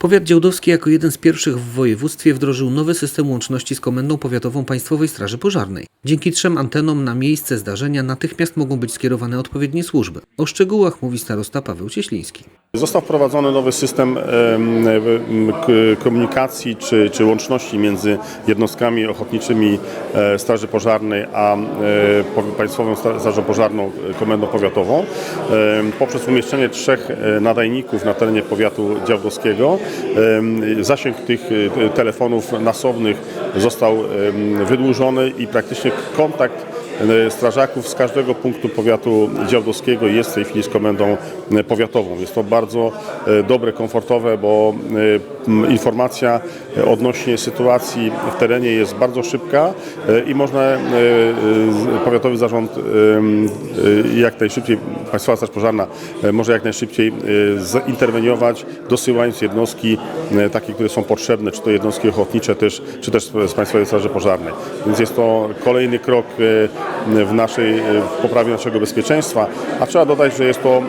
Powiat działdowski jako jeden z pierwszych w województwie wdrożył nowy system łączności z Komendą Powiatową Państwowej Straży Pożarnej. Dzięki trzem antenom na miejsce zdarzenia natychmiast mogą być skierowane odpowiednie służby. O szczegółach mówi starosta Paweł Cieśliński. Został wprowadzony nowy system komunikacji czy, czy łączności między jednostkami ochotniczymi e, Straży Pożarnej a e, Państwową Strażą Pożarną e, Komendą Powiatową poprzez umieszczenie trzech nadajników na terenie powiatu działdowskiego. Zasięg tych telefonów nasownych został wydłużony i praktycznie kontakt strażaków z każdego punktu powiatu działdowskiego jest w tej chwili z komendą e, powiatową. Jest to bardzo e, dobre, komfortowe, bo e, informacja e, odnośnie sytuacji w terenie jest bardzo szybka e, i można e, e, powiatowy zarząd e, e, jak najszybciej, Państwowa Straż Pożarna e, może jak najszybciej e, zainterweniować, dosyłając jednostki e, takie, które są potrzebne, czy to jednostki ochotnicze też, czy też z Państwowej Straży Pożarnej. Więc jest to kolejny krok e, w naszej w poprawie naszego bezpieczeństwa, a trzeba dodać, że jest to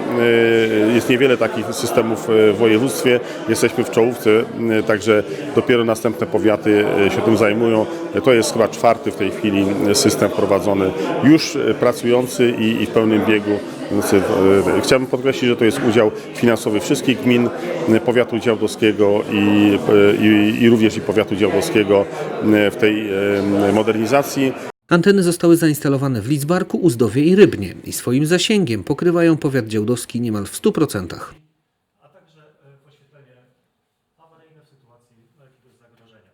e, jest niewiele takich systemów e, w województwie. Jesteśmy w czołówce, e, także dopiero następne powiaty się tym zajmują. To jest chyba czwarty w tej chwili system wprowadzony, już pracujący i, i w pełnym biegu. Chciałbym podkreślić, że to jest udział finansowy wszystkich gmin powiatu działdowskiego i, i, i również i powiatu działdowskiego w tej modernizacji. Anteny zostały zainstalowane w Lidzbarku, Uzdowie i Rybnie i swoim zasięgiem pokrywają powiat dziełdowski niemal w 100%. a także e, awaryjne w sytuacji no, jakiegoś zagrożenia.